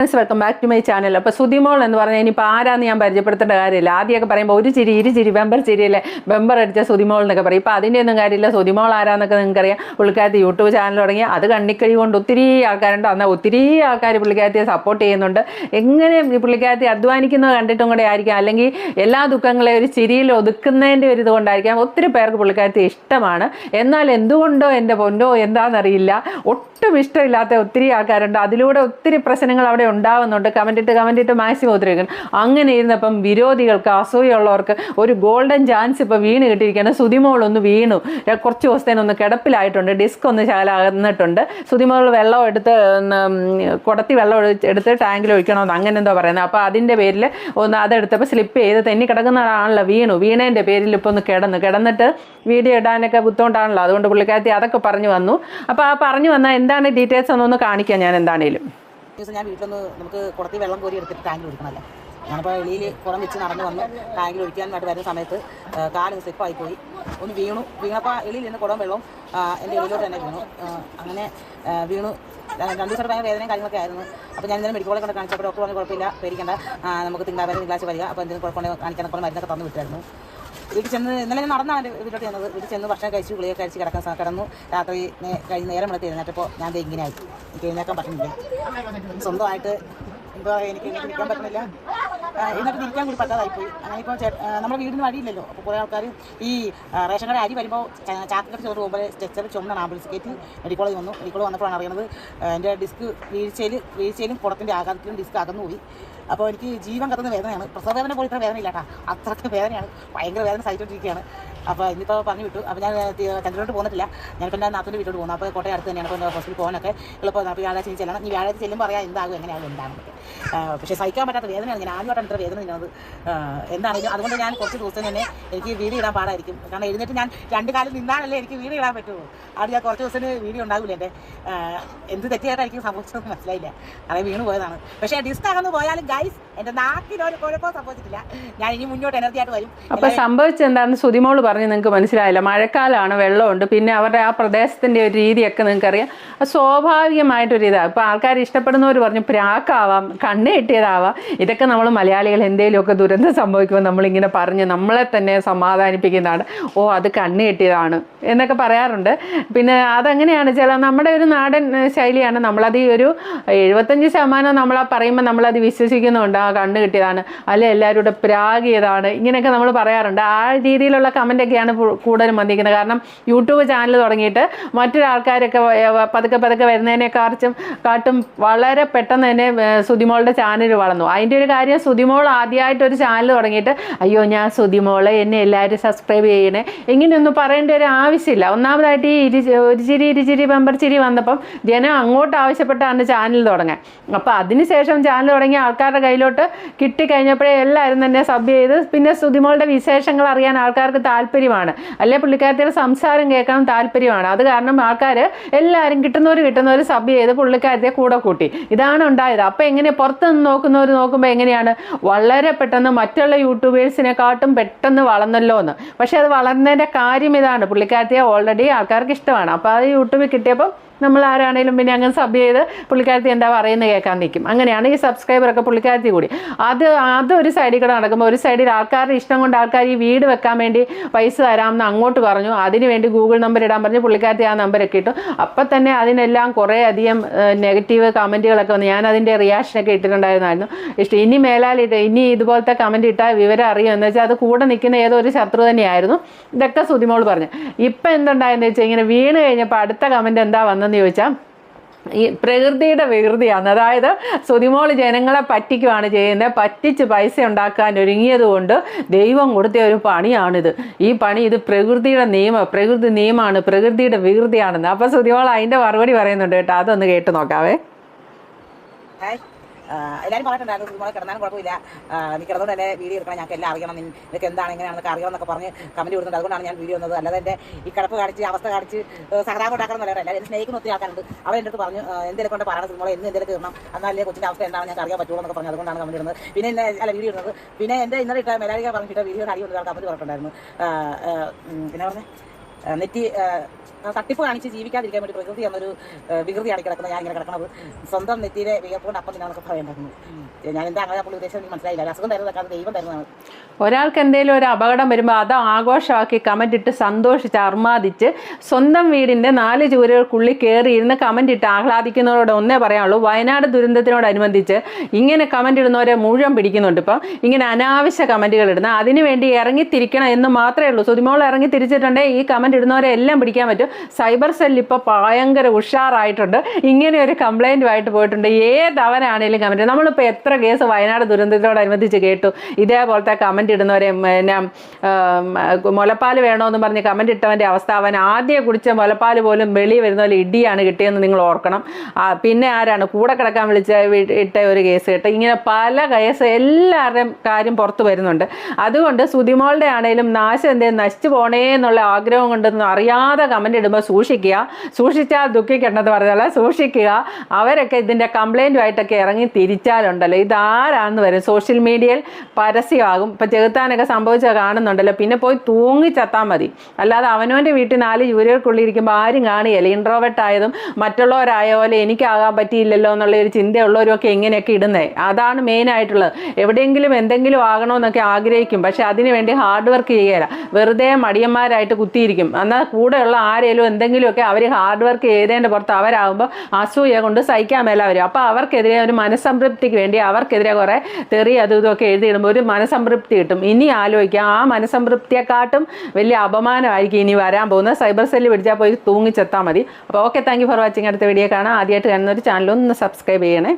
Friends welcome back to my channel അപ്പോൾ സുതിമോൾ എന്ന് പറഞ്ഞാൽ ഇനിയിപ്പോൾ ആരാന്ന് ഞാൻ പരിചയപ്പെടുത്തേണ്ട കാര്യമില്ല. ആദ്യമൊക്കെ പറയുമ്പോൾ ഒരു ചിരി ഇരു ചിരി ബെമ്പർ ചിരിയല്ലേ? ബെമ്പർ അടിച്ച സുതിമോൾ എന്നൊക്കെ പറയും. ഇപ്പോൾ അതിന്റെ ഒന്നും കാര്യമില്ല. സുതിമോൾ ആരാന്നൊക്കെ നിങ്ങൾക്കറിയാം. പുള്ളിക്കാരത്തി യൂട്യൂബ് ചാനൽ തുടങ്ങി. അത് കണ്ണിക്കഴി ഒത്തിരി ആൾക്കാരുണ്ട്. എന്നാൽ ഒത്തിരി ആൾക്കാർ പുള്ളിക്കാരത്തിയെ സപ്പോർട്ട് ചെയ്യുന്നുണ്ട്. എങ്ങനെ പുള്ളിക്കാരത്തി അധ്വാനിക്കുന്നത് കണ്ടിട്ടും കൂടെ ആയിരിക്കാം. അല്ലെങ്കിൽ എല്ലാ ദുഃഖങ്ങളെ ഒരു ചിരിയിൽ ഒതുക്കുന്നതിന്റെ ഒരു ഇതുകൊണ്ടായിരിക്കാം ഒത്തിരി പേർക്ക് പുള്ളിക്കാരത്തി ഇഷ്ടമാണ്. എന്നാൽ എന്തുകൊണ്ടോ എന്റെ പൊന്നോ എന്താണെന്നറിയില്ല ഒട്ടും ഇഷ്ടമില്ലാത്ത ഒത്തിരി ആൾക്കാരുണ്ട്. അതിലൂടെ ഒത്തിരി പ്രശ്നങ്ങൾ അവിടെ ഉണ്ടാവുന്നുണ്ട്. കമന്റ് ഇട്ട് കമന്റ് ഇട്ട് മാക്സിമം ഒത്തിരിക്കുന്നു അങ്ങനെ ഇരുന്നപ്പം വിരോധികൾക്ക് അസൂയുള്ളവർക്ക് ഒരു ഗോൾഡൻ ചാൻസ് ഇപ്പോൾ വീണ് കിട്ടിയിരിക്കുകയാണ്. സുതിമോൾ ഒന്ന് വീണു കുറച്ച് കുറച്ച് ദിവസത്തേനൊന്ന് കിടപ്പിലായിട്ടുണ്ട്. ഡിസ്ക് ഒന്ന് ശകലാകുന്നിട്ടുണ്ട്. സുതിമോൾ വെള്ളം എടുത്ത് കുടത്തി വെള്ളം എടുത്ത് ടാങ്കിൽ ഒഴിക്കണമെന്ന് അങ്ങനെ എന്തോ പറയുന്നത്. അപ്പോൾ അതിന്റെ പേരിൽ ഒന്ന് അതെടുത്തപ്പോൾ സ്ലിപ്പ് ചെയ്ത് തെന്നി കിടക്കുന്നതാണല്ലോ വീണു. വീണേന്റെ പേരിൽ ഇപ്പോൾ ഒന്ന് കിടന്നു. കിടന്നിട്ട് വീഡിയോ ഇടാനൊക്കെ ബുദ്ധിമുട്ടാണല്ലോ. അതുകൊണ്ട് പുള്ളിക്കാരത്തി അതൊക്കെ പറഞ്ഞു വന്നു. അപ്പോൾ ആ പറഞ്ഞു വന്നാൽ എന്താണ് ഡീറ്റെയിൽസ് എന്നൊന്ന് കാണിക്കാം ഞാൻ എന്താണേലും. ദിവസം ഞാൻ വീട്ടിലൊന്ന് നമുക്ക് കുടത്തി വെള്ളം കോരി എടുത്തിട്ട് ടാങ്കിൽ ഒഴിക്കണമല്ലോ? ഞാനിപ്പോൾ വെളിയിൽ കുറം വെച്ച് നടന്ന് വന്ന് ടാങ്കിൽ ഒഴിക്കാനായിട്ട് വരുന്ന സമയത്ത് ആ, കാൽ സ്ലിപ്പായി പോയി ഒന്ന് വീണു. വീണപ്പോൾ എളിയിൽ നിന്ന് കുടം വെള്ളവും എന്റെ എളിയിലോട്ട് തന്നെ വീണു. അങ്ങനെ വീണു. രണ്ട് ദിവസം ഭയങ്കര വേദനയും കാര്യങ്ങളൊക്കെ ആയിരുന്നു. അപ്പോൾ ഞാൻ ഇന്നലെ മെഡിക്കൽ കൊണ്ട് കാണിച്ചപ്പോൾ ഡോക്ടർ പറഞ്ഞു കുഴപ്പമില്ല പേടിക്കേണ്ട. ആ, നമുക്ക് തിങ്കളാഴ്ച തിങ്കളാഴ്ച വരിക. അപ്പോൾ എന്തെങ്കിലും കുഴപ്പമുണ്ടെങ്കിൽ കാണിക്കാൻ കുറേ മരുന്നൊക്കെ തന്നു വിട്ടായിരുന്നു. വീട്ടിൽ ചെന്ന് ഇന്നലെ ഞാൻ നടന്നാണ് വീട്ടിലോട്ട് ചെന്നത്. വീട്ടിൽ ചെന്ന് ഭക്ഷണം കഴിച്ചു ഗുളിയൊക്കെ കഴിച്ച് കിടക്കാൻ കിടന്നു. രാത്രി കഴിഞ്ഞ് നേരം വിളിച്ച് എഴുന്നേറ്റപ്പോൾ ഞാൻ ദേ ഇങ്ങനെയായി. എനിക്ക് എഴുന്നേക്കാൻ പറ്റുന്നില്ല സ്വന്തമായിട്ട് എന്താ എനിക്ക് നിൽക്കാൻ പറ്റുന്നില്ല എന്നിട്ട് നിൽക്കാൻ കൂടി പറ്റാതായിപ്പോയി. അങ്ങനെ ഇപ്പോൾ നമ്മുടെ വീടിന് വഴിയില്ലല്ലോ. അപ്പോൾ കുറേ ആൾക്കാർ ഈ റേഷൻ കട അരി വരുമ്പോൾ ചാക്കറ്റ് ചോറ് പോകുമ്പോൾ സ്ട്രെച്ചർ ചുമന്നാണ്. ആംബുലൻസ് കയറ്റി മെഡിക്കൽ കോളേജ് വന്നു മെഡിക്കൽ വന്നപ്പോഴാണ് അറിയുന്നത് എന്റെ ഡിസ്ക് വീഴ്ചയിൽ വീഴ്ചയിലും കുടത്തിന്റെ ആഘാതത്തിലും ഡിസ്ക് അകന്നു പോയി അപ്പോൾ എനിക്ക് ജീവൻ കത്തുന്ന വേദനയാണ്. പ്രസവ വേദന പോലും ഇത്ര വേദനയില്ല കേട്ടോ അത്രയ്ക്ക് വേദനയാണ്. ഭയങ്കര വേദന സഹിച്ചുകൊണ്ടിരിക്കുകയാണ് അപ്പോൾ ഇന്നിപ്പോൾ പറഞ്ഞു വിട്ടു. അപ്പോൾ ഞാൻ ചന്ദ്രനോട്ട് പോന്നിട്ടില്ല ഞാനിപ്പോൾ എന്റെ നാത്തിന്റെ വീട്ടിലോട്ട് പോകുന്നു. അപ്പോൾ കോട്ടയം അടുത്ത് തന്നെയാണ്. അപ്പോൾ ഹോസ്പിറ്റലിൽ പോകാനൊക്കെ എളുപ്പം അപ്പോൾ വ്യാഴാഴ്ച ചെല്ലണം. ഈ വ്യാഴാഴ്ച ചെല്ലും പറയാം എന്താകും എങ്ങനെയാകും എന്താണെന്നൊക്കെ പക്ഷേ സഹിക്കാൻ പറ്റാത്ത വേദന ഞാൻ ആദ്യമായിട്ടാണ് ഇത്ര വേദന ഇന്നത് എന്താണെങ്കിലും അതുകൊണ്ട് ഞാൻ കുറച്ച് ദിവസം തന്നെ എനിക്ക് വീട് ഇടാൻ പാടായിരിക്കും. കാരണം എഴുന്നേറ്റ് ഞാൻ രണ്ട് കാലം നിന്നാലല്ലേ എനിക്ക് വീട് ഇടാൻ പറ്റുള്ളൂ. അത് ഞാൻ കുറച്ച് ദിവസം വീഡിയോ ഉണ്ടാവില്ല എന്റെ. എന്ത് തെറ്റിയായിട്ടായിരിക്കും സംഭവിച്ചതെന്ന് മനസ്സിലായില്ല. അറിയാൻ വീണ് പോയതാണ്. പക്ഷേ ഡിസ്ക് അകന്ന് പോയാലും ഗൈസ് എന്റെ നാക്കിനൊരു കുഴപ്പം സംഭവിച്ചിട്ടില്ല. ഞാൻ ഇനി മുന്നോട്ട് എനർജി ആയിട്ട് വരും. അപ്പോൾ സംഭവിച്ചെന്താണെന്ന് സുതിമോൾ പറഞ്ഞ്. നിങ്ങൾക്ക് മനസ്സിലായില്ല. മഴക്കാലമാണ് വെള്ളമുണ്ട്. പിന്നെ അവരുടെ ആ പ്രദേശത്തിന്റെ ഒരു രീതിയൊക്കെ നിങ്ങൾക്കറിയാം. അത് സ്വാഭാവികമായിട്ടൊരു ഇതാണ് ഇപ്പൊ ആൾക്കാർ ഇഷ്ടപ്പെടുന്നവർ പറഞ്ഞു പ്രാക്കാവാം. കണ്ണ് കിട്ടിയതാവാം. ഇതൊക്കെ നമ്മൾ മലയാളികൾ എന്തെങ്കിലുമൊക്കെ ദുരന്തം സംഭവിക്കുമ്പോൾ നമ്മളിങ്ങനെ പറഞ്ഞ് നമ്മളെ തന്നെ സമാധാനിപ്പിക്കുന്നതാണ്. ഓ അത് കണ്ണ് കിട്ടിയതാണ്. എന്നൊക്കെ പറയാറുണ്ട്. പിന്നെ അതങ്ങനെയാണ്. ചില നമ്മുടെ ഒരു നാടൻ ശൈലിയാണ്. നമ്മളത് ഈ ഒരു എഴുപത്തഞ്ച് ശതമാനം നമ്മൾ പറയുമ്പോൾ നമ്മളത് വിശ്വസിക്കുന്നുണ്ട്. ആ കണ്ണ് കിട്ടിയതാണ്. അല്ലെ എല്ലാവരും പ്രാഗിയതാണ്. ഇങ്ങനെയൊക്കെ നമ്മൾ പറയാറുണ്ട്. ആ രീതിയിലുള്ള കമന്റൊക്കെയാണ് കൂടുതലും വന്നിരിക്കുന്നത്. കാരണം യൂട്യൂബ് ചാനൽ തുടങ്ങിയിട്ട് മറ്റൊരാൾക്കാരൊക്കെ പതുക്കെ പതുക്കെ വരുന്നതിനെ കാർച്ചും കാട്ടും വളരെ പെട്ടെന്ന് തന്നെ സുതിമോളുടെ ചാനൽ വളർന്നു. അതിന്റെ ഒരു കാര്യം സുതിമോൾ ആദ്യമായിട്ട് ഒരു ചാനൽ തുടങ്ങിയിട്ട് അയ്യോ ഞാൻ സുതിമോളെ എന്നെ എല്ലാവരും സബ്സ്ക്രൈബ് ചെയ്യണേ. ഇങ്ങനെയൊന്നും പറയേണ്ട ഒരു ആവശ്യമില്ല. ഒന്നാമതായിട്ട് ഈ ഇരി ഒരു ചിരി ഇരുചിരി ബമ്പർ ചിരി വന്നപ്പം ജനം അങ്ങോട്ട് ആവശ്യപ്പെട്ടാണ് ചാനൽ തുടങ്ങാൻ. അപ്പോൾ അതിനുശേഷം ചാനൽ തുടങ്ങിയ ആൾക്കാരുടെ കയ്യിലോട്ട് കിട്ടിക്കഴിഞ്ഞപ്പോഴേ എല്ലാവരും തന്നെ സബ് ചെയ്ത് പിന്നെ സുതിമോളുടെ വിശേഷങ്ങൾ അറിയാൻ ആൾക്കാർക്ക് താല്പര്യമാണ്. അല്ലെ പുള്ളിക്കാരത്തിയുടെ സംസാരം കേൾക്കാൻ താല്പര്യമാണ്. അത് കാരണം ആൾക്കാർ എല്ലാവരും കിട്ടുന്നവർ കിട്ടുന്നവർ സബ് ചെയ്ത് പുള്ളിക്കാരത്തെ കൂടെ കൂട്ടി. ഇതാണ് ഉണ്ടായത്. അപ്പോൾ എങ്ങനെ പുറത്ത് നിന്ന് നോക്കുന്നവർ നോക്കുമ്പോൾ എങ്ങനെയാണ്? വളരെ പെട്ടെന്ന് മറ്റുള്ള യൂട്യൂബേഴ്സിനെക്കാട്ടും പെട്ടെന്ന് വളർന്നല്ലോ എന്ന്. പക്ഷേ അത് വളർന്നതിന്റെ കാര്യം ഇതാണ്. പുള്ളിക്കാരത്തിയെ ഓൾറെഡി ആൾക്കാർക്ക് ഇഷ്ടമാണ്. അപ്പോൾ അത് യൂട്യൂബിൽ കിട്ടിയപ്പോൾ നമ്മൾ ആരാണേലും പിന്നെ അങ്ങ് സബ് ചെയ്ത് പുള്ളിക്കാരത്തി എന്താ പറയുന്നത് കേൾക്കാൻ നിൽക്കും. അങ്ങനെയാണ് ഈ സബ്സ്ക്രൈബറൊക്കെ പുള്ളിക്കാരത്തി കൂടി. അത് ഒരു സൈഡിൽ കൂടെ നടക്കുമ്പോൾ ഒരു സൈഡിൽ ആൾക്കാരുടെ ഇഷ്ടം കൊണ്ട് ആൾക്കാർ ഈ വീട് വെക്കാൻ വേണ്ടി പൈസ തരാമെന്ന് അങ്ങോട്ട് പറഞ്ഞു. അതിന് വേണ്ടി ഗൂഗിൾ നമ്പർ ഇടാൻ പറഞ്ഞു പുള്ളിക്കാരത്തി ആ നമ്പരൊക്കെ ഇട്ടു. അപ്പം തന്നെ അതിനെല്ലാം കുറേ അധികം നെഗറ്റീവ് കമന്റുകളൊക്കെ വന്നു. ഞാൻ അതിന്റെ റിയാക്ഷനൊക്കെ ഇട്ടിട്ടുണ്ടായിരുന്നായിരുന്നു. ഇഷ്ടം. ഇനി മേലാലിട്ട് ഇനി ഇതുപോലത്തെ കമന്റ് ഇട്ടാൽ വിവരം അറിയുമോ എന്ന് വെച്ചാൽ അത് കൂടെ നിൽക്കുന്ന ഏതോ ഒരു ശത്രു തന്നെയായിരുന്നു. ഇതൊക്കെ സുതിമോൾ പറഞ്ഞു. ഇപ്പം എന്തുണ്ടായെന്ന് വെച്ചാൽ ഇങ്ങനെ വീണ് കഴിഞ്ഞപ്പോൾ അടുത്ത കമന്റ് എന്താ വന്നെന്ന് ചോദിച്ചാൽ ഈ പ്രകൃതിയുടെ വികൃതിയാണ്. അതായത് സുതിമോൾ ജനങ്ങളെ പറ്റിക്കുവാണ് ചെയ്യുന്നത്. പറ്റിച്ച് പൈസ ഉണ്ടാക്കാൻ ഒരുങ്ങിയത് കൊണ്ട് ദൈവം കൊടുത്ത ഒരു പണിയാണിത്. ഈ പണി ഇത് പ്രകൃതിയുടെ നിയമം പ്രകൃതി നിയമമാണ് പ്രകൃതിയുടെ വികൃതിയാണെന്ന്. അപ്പോൾ സുതിമോൾ അതിന്റെ മറുപടി പറയുന്നുണ്ട് കേട്ടോ. അതൊന്ന് കേട്ട് നോക്കാവേ. എല്ലാവരും പറഞ്ഞിട്ടുണ്ടായിരുന്നു സുമോളെ കിടന്നാലും കുഴപ്പമില്ല. നീ കിടന്നുകൊണ്ട് തന്നെ വീഡിയോ എടുക്കണം ഞങ്ങൾക്ക് എല്ലാം അറിയണം നിനക്ക് എന്താണ് എങ്ങനെയാണെന്നൊക്കെ അറിയണം എന്നൊക്കെ പറഞ്ഞ് കമന്റ് കൊടുത്തിട്ടുണ്ട്. അതുകൊണ്ടാണ് ഞാൻ വീഡിയോ വന്നത്. അല്ലാതെ എന്റെ ഈ കിടപ്പ് കാണിച്ച് അവസ്ഥ കാണിച്ച് സഹതാപം ഉണ്ടാക്കണം എന്നല്ല എല്ലാവരും സ്നേഹിക്കുന്ന ഒത്തിരി ആൾക്കാരുണ്ട്. അവർ എന്റെ അടുത്ത് പറഞ്ഞു എന്തെങ്കിലും കൊണ്ട് പറയണം സുമോളെ എന്ന് എന്തെങ്കിലും കയറണം എന്നാലേ കൊച്ചിന്റെ അവസ്ഥ എന്താണെന്ന് ഞങ്ങൾക്ക് അറിയാൻ പറ്റുള്ളൂ എന്നൊക്കെ പറഞ്ഞു. അതുകൊണ്ടാണ് കമന്റ് ഇടുന്നത്. പിന്നെ എന്നെ അല്ല വീഡിയോ ഇടുന്നത്. പിന്നെ എന്റെ ഇന്നലെ ഇട്ട മേലാരിക പറഞ്ഞിട്ട് വീഡിയോ കാര്യം കമന്റ് പറഞ്ഞിട്ടുണ്ടായിരുന്നു. പിന്നെ പറഞ്ഞേ? നെറ്റി തട്ടിപ്പ് കാണിച്ച് ജീവിക്കാതിരിക്കാൻ വേണ്ടി പ്രകൃതി എന്നൊരു വികൃതിയാണ് കിടക്കുന്നത് ഞാൻ ഇങ്ങനെ കിടക്കുന്നത് സ്വന്തം നെറ്റിയിലെ വിയർപ്പ് കൊണ്ട് അപ്പം നിന്നൊക്കെ പറയേണ്ടത് ഞാൻ എന്താ അങ്ങനെ പുള്ളി ഉദ്ദേശം എനിക്ക് മനസ്സിലായില്ല. അസുഖം തരുന്നതൊക്കെ അത് ദൈവം തരുന്നതാണ്. ഒരാൾക്ക് എന്തെങ്കിലും ഒരു അപകടം വരുമ്പോൾ അത് ആഘോഷമാക്കി കമന്റ് ഇട്ട് സന്തോഷിച്ച് അർമാദിച്ച് സ്വന്തം വീടിന്റെ നാല് ചൂരകൾക്കുള്ളിൽ കയറി ഇരുന്ന് കമന്റ് ഇട്ട് ആഹ്ലാദിക്കുന്നവരോട് ഒന്നേ പറയാനുള്ളൂ. വയനാട് ദുരന്തത്തിനോടനുബന്ധിച്ച് ഇങ്ങനെ കമന്റ് ഇടുന്നവരെ മുഴുവൻ പിടിക്കുന്നുണ്ട് ഇപ്പം. ഇങ്ങനെ അനാവശ്യ കമന്റുകൾ ഇടുന്ന അതിനുവേണ്ടി ഇറങ്ങിത്തിരിക്കണം എന്ന് മാത്രമേ ഉള്ളൂ. സുതിമോൾ ഇറങ്ങി തിരിച്ചിട്ടുണ്ടെങ്കിൽ ഈ കമന്റ് ഇടുന്നവരെ എല്ലാം പിടിക്കാൻ പറ്റും. സൈബർ സെൽ ഇപ്പോൾ ഭയങ്കര ഉഷാറായിട്ടുണ്ട്. ഇങ്ങനെ ഒരു കംപ്ലൈന്റുമായിട്ട് പോയിട്ടുണ്ട്. ഏത് ഏതവനാണേലും കമന്റ് നമ്മളിപ്പോൾ എത്ര കേസ് വയനാട് ദുരന്തത്തോടനുബന്ധിച്ച് കേട്ടു. ഇതേപോലത്തെ കമന്റ് ഇടുന്നവരെ പിന്നെ മുലപ്പാൽ വേണമെന്ന് പറഞ്ഞ് കമന്റ് ഇട്ടവന്റെ അവസ്ഥ അവൻ ആദ്യം കുടിച്ച മുലപ്പാൽ പോലും വെളി വരുന്ന പോലെ ഇടിയാണ് കിട്ടിയതെന്ന് നിങ്ങൾ ഓർക്കണം. പിന്നെ ആരാണ്? കൂടെ കിടക്കാൻ വിളിച്ച ഇട്ട ഒരു കേസ് കേട്ടോ. ഇങ്ങനെ പല കേസ് എല്ലാവരുടെയും കാര്യം പുറത്തു വരുന്നുണ്ട്. അതുകൊണ്ട് സുതിമോളുടെ ആണെങ്കിലും നാശം എന്തേ നശിച്ചു പോണേ എന്നുള്ള ആഗ്രഹം കൊണ്ടൊന്നും അറിയാതെ കമന്റ് ഇടുമ്പോൾ സൂക്ഷിക്കുക. സൂക്ഷിച്ചാൽ ദുഃഖിക്കേണ്ടെന്ന് പറഞ്ഞാൽ സൂക്ഷിക്കുക. അവരൊക്കെ ഇതിന്റെ കംപ്ലൈന്റുമായിട്ടൊക്കെ ഇറങ്ങി തിരിച്ചാലുണ്ടല്ലോ. ഇതാരാന്ന് വരും? സോഷ്യൽ മീഡിയയിൽ പരസ്യമാകും. ഇപ്പം ചെകുത്താനൊക്കെ സംഭവിച്ച കാണുന്നുണ്ടല്ലോ. പിന്നെ പോയി തൂങ്ങി ചത്താൽ മതി. അല്ലാതെ അവനവന്റെ വീട്ടിൽ നാല് ജൂലികൾക്കുള്ളിൽ ഇരിക്കുമ്പോൾ ആരും കാണുകയില്ല ഇൻട്രോവേർട്ടായതും മറ്റുള്ളവരായ പോലെ എനിക്കാകാൻ പറ്റിയില്ലല്ലോ എന്നുള്ള ഒരു ചിന്തയുള്ളവരൊക്കെ എങ്ങനെയൊക്കെ ഇടുന്നത് അതാണ് മെയിനായിട്ടുള്ളത് എവിടെയെങ്കിലും എന്തെങ്കിലും ആകണമെന്നൊക്കെ ആഗ്രഹിക്കും. പക്ഷെ അതിനുവേണ്ടി ഹാർഡ് വർക്ക് ചെയ്യുകയില്ല. വെറുതെ മടിയന്മാരായിട്ട് കുത്തിയിരിക്കും. എന്നാൽ കൂടെയുള്ള ആരേലും എന്തെങ്കിലുമൊക്കെ അവർ ഹാർഡ് വർക്ക് ചെയ്തതിന്റെ പുറത്ത് അവരാകുമ്പോൾ അസൂയ കൊണ്ട് സഹിക്കാൻ മേല വരും അപ്പോൾ അവർക്കെതിരെ ഒരു മനസ്സംതൃപ്തിക്ക് വേണ്ടി അവർക്കെതിരെ കുറേ തെറി അതും ഇതൊക്കെ എഴുതിയിടുമ്പോൾ ഒരു മനസ്സംതൃപ്തി കിട്ടും. ഇനി ആലോചിക്കാം. ആ മനസ്സംതൃപ്തിയെക്കാട്ടും വലിയ അപമാനമായിരിക്കും ഇനി വരാൻ പോകുന്നത്. സൈബർ സെല്ല് പിടിച്ചാൽ പോയി തൂങ്ങിച്ചെത്താൽ മതി. അപ്പോൾ okay thank you for watching അടുത്ത വീഡിയോ കാണാം. ആദ്യമായിട്ട് കാണുന്ന ഒരു ചാനൽ ഒന്ന് സബ്സ്ക്രൈബ് ചെയ്യണേ.